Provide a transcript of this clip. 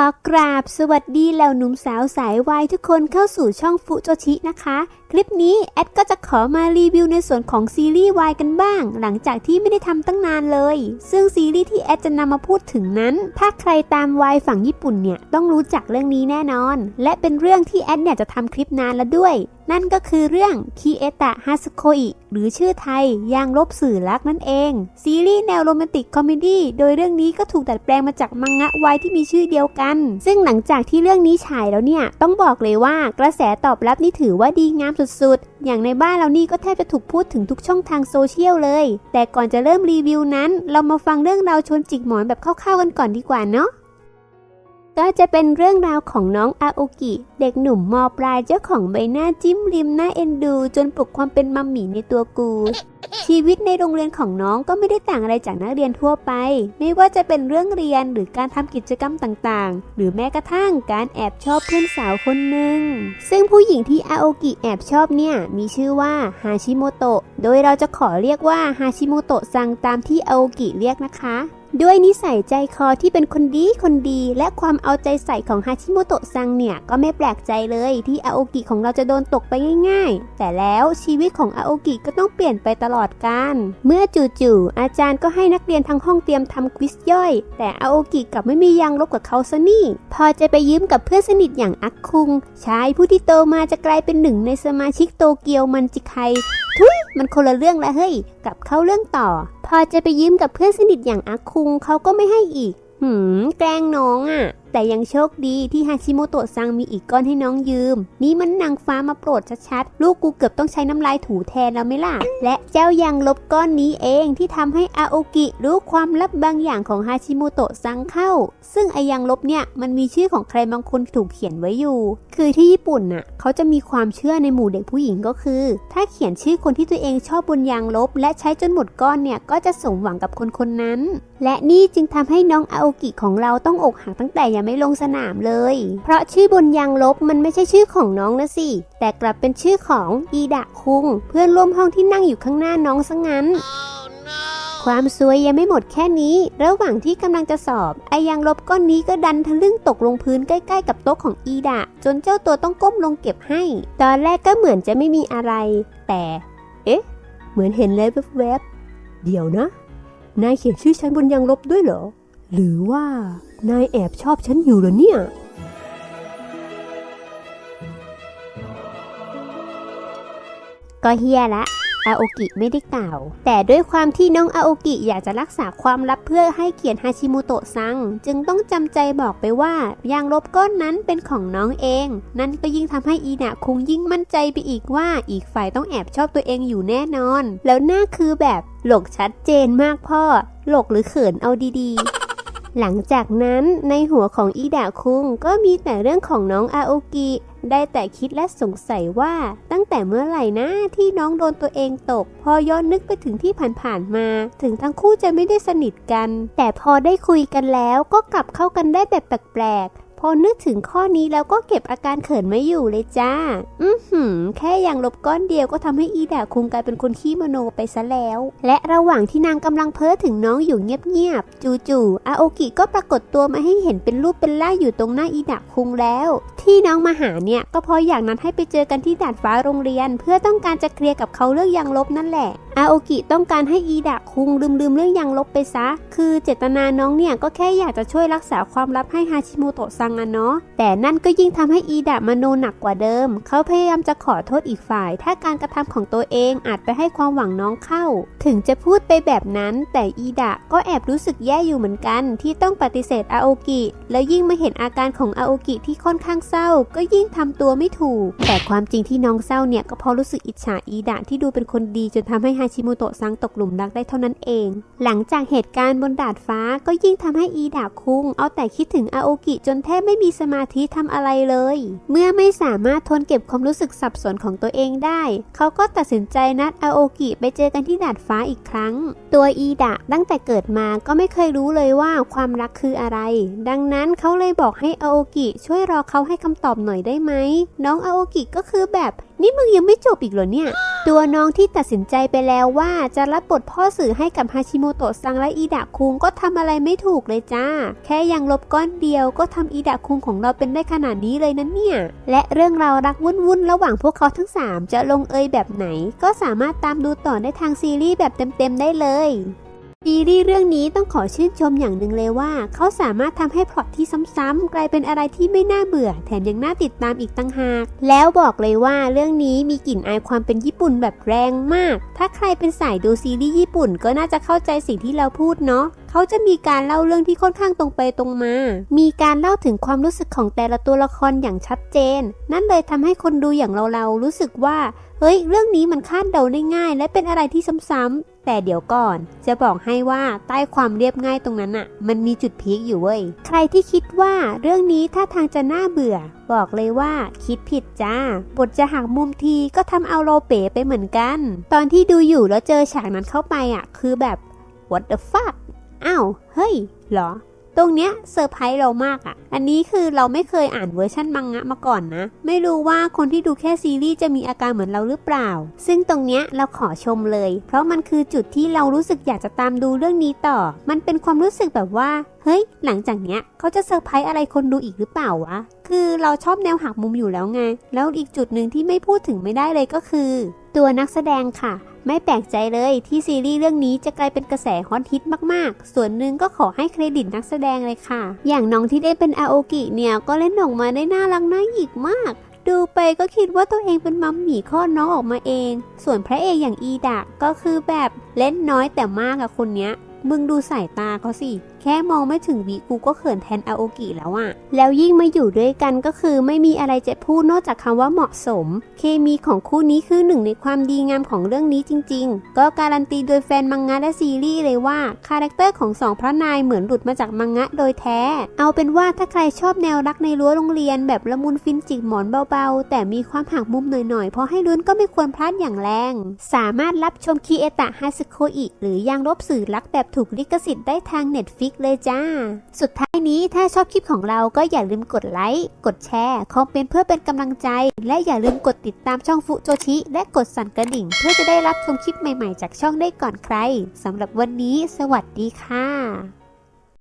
ขอกราบสวัสดีเหล่าหนุ่มสาวสายวายทุกคนเข้าสู่ช่องฟุโจชินะคะ คลิปนี้แอดก็จะขอมารีวิวในส่วนของซีรีส์วายกันบ้าง หลังจากที่ไม่ได้ทำตั้งนานเลย ซึ่งซีรีส์ที่แอดจะนำมาพูดถึงนั้น ถ้าใครตามวายฝั่งญี่ปุ่นเนี่ยต้องรู้จักเรื่องนี้แน่นอน และเป็นเรื่องที่แอดเนี่ยจะทำคลิปนานแล้วด้วย นั่นก็คือเรื่องคิเอตะฮาสุโคอิหรือชื่อไทยยางลบสื่อรักนั่นเอง ซีรีส์แนวโรแมนติกคอมเมดี้โดยเรื่องนี้ก็ถูกดัดแปลงมาจากมังงะวายที่มีชื่อเดียวกัน ซึ่งหลังจากที่เรื่องนี้ฉายแล้วเนี่ย ต้องบอกเลยว่ากระแสตอบรับนี่ถือว่าดีงามสุดๆ อย่างในบ้านเรานี่ก็แทบจะถูกพูดถึงทุกช่องทางโซเชียลเลย แต่ก่อนจะเริ่มรีวิวนั้น เรามาฟังเรื่องราวชวนจิกหมอนแบบคร่าวๆกันก่อนดีกว่าเนาะ ก็จะเป็นเรื่องราวของน้องอาโอกิ เด็กหนุ่มมปลายเจ้าของใบหน้าจิ้มริมหน้าเอ็นดู จนปลุกความเป็นมัมหมี่ในตัวกู ชีวิตในโรงเรียนของน้องก็ไม่ได้ต่างอะไรจากนักเรียนทั่วไป ไม่ว่าจะเป็นเรื่องเรียนหรือการทำกิจกรรมต่างๆ หรือแม้กระทั่งการแอบชอบเพื่อนสาวคนหนึ่ง ซึ่งผู้หญิงที่อาโอกิแอบชอบเนี่ยมีชื่อว่าฮาชิโมโตะ โดยเราจะขอเรียกว่าฮาชิโมโตะซังตามที่อาโอกิเรียกนะคะ ด้วยนิสัยใจคอที่เป็นคนดีคนดีและความเอาใจใส่ของฮาชิโมโตะซังเนี่ย ก็ไม่แปลกใจเลยที่อาโอกิของเราจะโดนตกไปง่าย ๆ แต่แล้วชีวิตของอาโอกิก็ต้องเปลี่ยนไปตลอดกาลเมื่อจู่ๆอาจารย์ก็ให้นักเรียนทั้งห้องเตรียมทำควิสย่อย แต่อาโอกิกลับไม่มียางลบกับเขาซะนี่ พอจะไปยืมกับเพื่อนสนิทอย่างอักคุงชายผู้ที่โตมาจะกลายเป็นหนึ่งในสมาชิกโตเกียวมันจิไค ทุยมันคนละเรื่องแล้วเฮ้ย กลับเข้าเรื่องต่อ พอจะไปยืมกับเพื่อนสนิทอย่างอาคุงเขาก็ไม่ให้อีก หืม แกล้งน้องอะ่ะ แต่ยังโชคดีที่ฮาชิโมโตะซังมีอีกก้อนให้น้องยืม นี่มันนางฟ้ามาโปรดชัดๆ ลูกกูเกือบต้องใช้น้ำลายถูแทนแล้วไหมล่ะ และเจ้ายางลบก้อนนี้เองที่ทำให้อาโอกิรู้ความลับบางอย่างของฮาชิโมโตะซังเข้า ซึ่งไอยางลบเนี่ยมันมีชื่อของใครบางคนถูกเขียนไว้อยู่ คือที่ญี่ปุ่นน่ะเขาจะมีความเชื่อในหมู่เด็กผู้หญิงก็คือ ถ้าเขียนชื่อคนที่ตัวเองชอบบนยางลบ และใช้จนหมดก้อนเนี่ยก็จะสมหวังกับคนคนนั้น และนี่จึงทำให้น้องอาโอกิของเราต้องอกหักตั้งแต่ยังไม่ลงสนามเลย เพราะชื่อบนยางลบมันไม่ใช่ชื่อของน้องนะสิ แต่กลับเป็นชื่อของอีดะคุง เพื่อนร่วมห้องที่นั่งอยู่ข้างหน้าน้องซะงั้นความซวยยังไม่หมดแค่นี้ ระหว่างที่กำลังจะสอบ ไอยางลบก้อนนี้ก็ดันทะลึ่งตกลงพื้นใกล้ๆกับโต๊ะของอีดะ จนเจ้าตัวต้องก้มลงเก็บให้ ตอนแรกก็เหมือนจะไม่มีอะไร แต่ เอ๊ะ เหมือนเห็นเลยแวบๆเดี๋ยวนะ นายเขียนชื่อฉันบนยางลบด้วยเหรอ หรือว่านายแอบชอบฉันอยู่หรอเนี่ย ก็เฮียละอาโอกิไม่ได้กล่าว แต่ด้วยความที่น้องอาโอกิอยากจะรักษาความลับเพื่อให้เกียรติฮาชิมุโตะซัง จึงต้องจำใจบอกไปว่ายางลบก้อนนั้นเป็นของน้องเอง นั่นก็ยิ่งทำให้อีนะคงยิ่งมั่นใจไปอีกว่าอีกฝ่ายต้องแอบชอบตัวเองอยู่แน่นอน แล้วหน้าคือแบบหลกชัดเจนมากพ่อหลกหรือเขินเอาดีๆ หลังจากนั้นในหัวของอีดาคุงก็มีแต่เรื่องของน้องอาโอกิ ได้แต่คิดและสงสัยว่าตั้งแต่เมื่อไหร่นะที่น้องโดนตัวเองตก พอย้อนนึกไปถึงที่ผ่านๆมา ถึงทั้งคู่จะไม่ได้สนิทกัน แต่พอได้คุยกันแล้วก็กลับเข้ากันได้แบบแปลกๆ พอนึกถึงข้อนี้แล้วก็เก็บอาการเขินไม่อยู่เลยจ้า อือหือ แค่อย่างลบก้อนเดียวก็ทำให้อีดาคุงกลายเป็นคนขี้มโนไปซะแล้ว และระหว่างที่นางกำลังเพ้อถึงน้องอยู่เงียบๆ จู่ๆ อาโอกิก็ปรากฏตัวมาให้เห็นเป็นรูปเป็นร่างอยู่ตรงหน้าอีดาคุงแล้ว ที่น้องมาหาเนี่ยก็เพราะอย่ากนัดให้ไปเจอกันที่ดาดฟ้าโรงเรียน เพื่อต้องการจะเคลียร์กับเขาเรื่องยางลบนั่นแหละ อาโอกิต้องการให้อีดะ คุงลืมลืมๆเรื่องยางลบไปซะ คือเจตนาน้องเนี่ยก็แค่อยากจะช่วยรักษาความลับให้ฮาชิโมโตะซังอะเนาะ แต่นั่นก็ยิ่งทำให้อีดะมโนหนักกว่าเดิม เขาพยายามจะขอโทษอีกฝ่าย ถ้าการกระทำของตัวเองอาจไปให้ความหวังน้องเข้า ถึงจะพูดไปแบบนั้น แต่อีดะก็แอบรู้สึกแย่อยู่เหมือนกัน ที่ต้องปฏิเสธอาโอกิ แล้วยิ่งมาเห็นอาการของอาโอกิที่ค่อนข้างเศร้า ก็ยิ่งทำตัวไม่ถูก แต่ความจริงที่น้องเศร้าเนี่ยก็เพราะรู้สึกอิจฉาอีดะที่ดูเป็นคนดีจนทำให้ฮาชิโมโตะซังตกหลุมรักได้เท่านั้นเอง หลังจากเหตุการณ์บนดาดฟ้าก็ยิ่งทำให้อีดะคุงเอาแต่คิดถึงอาโอกิจนแทบไม่มีสมาธิทำอะไรเลย เมื่อไม่สามารถทนเก็บความรู้สึกสับสนของตัวเองได้ เขาก็ตัดสินใจนัดอาโอกิไปเจอกันที่ดาดฟ้าอีกครั้ง ตัวอีดะตั้งแต่เกิดมาก็ไม่เคยรู้เลยว่าความรักคืออะไร ดังนั้นเขาเลยบอกให้อาโอกิช่วยรอเขาให้คำตอบหน่อยได้ไหมน้องอาโอกิก็คือแบบ นี่มึงยังไม่จบอีกเหรอเนี่ย ตัวน้องที่ตัดสินใจไปแล้วว่าจะรับบทพ่อสื่อให้กับฮาชิโมโตะซังและอีดะคุงก็ทำอะไรไม่ถูกเลยจ้า แค่ยังลบก้อนเดียวก็ทำอีดะคุงของเราเป็นได้ขนาดนี้เลยนั่นเนี่ย และเรื่องราวรักวุ่นๆระหว่างพวกเขาทั้ง 3 จะลงเอยแบบไหน ก็สามารถตามดูต่อได้ทางซีรีส์แบบเต็มๆได้เลย ซีรีส์เรื่องนี้ต้องขอชื่นชมอย่างหนึ่งเลยว่า เขาสามารถทำให้พล็อตที่ซ้ำๆกลายเป็นอะไรที่ไม่น่าเบื่อ แถมยังน่าติดตามอีกตั้งหาก แล้วบอกเลยว่าเรื่องนี้มีกลิ่นอายความเป็นญี่ปุ่นแบบแรงมาก ถ้าใครเป็นสายดูซีรีส์ญี่ปุ่นก็น่าจะเข้าใจสิ่งที่เราพูดเนาะเขาจะมีการเล่าเรื่องที่ค่อนข้างตรงไปตรงมา มีการเล่าถึงความรู้สึกของแต่ละตัวละครอย่างชัดเจน นั่นเลยทำให้คนดูอย่างเราๆรู้สึกว่าเฮ้ย เรื่องนี้มันคาดเดาได้ง่าย และเป็นอะไรที่ซ้ำๆ แต่เดี๋ยวก่อน จะบอกให้ว่าใต้ความเรียบง่ายตรงนั้นอะมันมีจุดพีคอยู่เว้ย ใครที่คิดว่าเรื่องนี้ท่าทางจะน่าเบื่อ บอกเลยว่าคิดผิดจ้า บทจะหักมุมทีก็ทำเอาโรเป๋ไปเหมือนกัน ตอนที่ดูอยู่แล้วเจอฉากนั้นเข้าไปอะคือแบบ what the fuck อ้าว เฮ้ย หรอ ตรงเนี้ยเซอร์ไพรส์เรามากอะ่ะ อันนี้คือเราไม่เคยอ่านเวอร์ชั่นมังงะมาก่อนนะ ไม่รู้ว่าคนที่ดูแค่ซีรีส์จะมีอาการเหมือนเราหรือเปล่า ซึ่งตรงเนี้ยเราขอชมเลย เพราะมันคือจุดที่เรารู้สึกอยากจะตามดูเรื่องนี้ต่อ มันเป็นความรู้สึกแบบว่า เฮ้ย หลังจากเนี้ยเขาจะเซอร์ไพรส์อะไรคนดูอีกหรือเปล่าวะ คือเราชอบแนวหักมุมอยู่แล้วไง แล้วอีกจุดหนึ่งที่ไม่พูดถึงไม่ได้เลยก็คือ ตัวนักแสดงค่ะ ไม่แปลกใจเลยที่ซีรีส์เรื่องนี้จะกลายเป็นกระแสฮอตฮิตมากๆ ส่วนหนึ่งก็ขอให้เครดิตนักแสดงเลยค่ะ อย่างน้องที่ได้เป็นอาโอกิเนี่ยก็เล่นออกมาได้น่ารักน่าหยิกมาก ดูไปก็คิดว่าตัวเองเป็นมัมหมี่ข้อน้องออกมาเอง ส่วนพระเอกอย่างอีดะก็คือแบบเล่นน้อยแต่มากอะคนเนี้ย มึงดูสายตาเขาสิแค่มองไม่ถึงวิกูก็เขินแทนอาโอกิแล้วอะแล้วยิ่งมาอยู่ด้วยกันก็คือไม่มีอะไรจะพูดนอกจากคำว่าเหมาะสม เคมีของคู่นี้คือหนึ่งในความดีงามของเรื่องนี้จริง ๆ ก็การันตีโดยแฟนมังงะและซีรีส์เลยว่าคาแรคเตอร์ของสองพระนายเหมือนหลุดมาจากมังงะโดยแท้ เอาเป็นว่าถ้าใครชอบแนวรักในรั้วโรงเรียน แบบละมุนฟินจิกหมอนเบาๆ แต่มีความหักมุมหน่อยๆเพราะให้ลุ้นก็ไม่ควรพลาดอย่างแรง สามารถรับชมคีเอตะฮาสโคอิหรือยังลบสื่อรักแบบถูกลิขสิทธิ์ได้ทางเน็ตฟีฟิกเลยจ้า สุดท้ายนี้ถ้าชอบคลิปของเราก็อย่าลืมกดไลค์ กดแชร์ คอมเมนต์เพื่อเป็นกำลังใจ และอย่าลืมกดติดตามช่องฟุโจชิ และกดสั่นกระดิ่ง เพื่อจะได้รับชมคลิปใหม่ๆ จากช่องได้ก่อนใครสำหรับวันนี้ สวัสดีค่ะ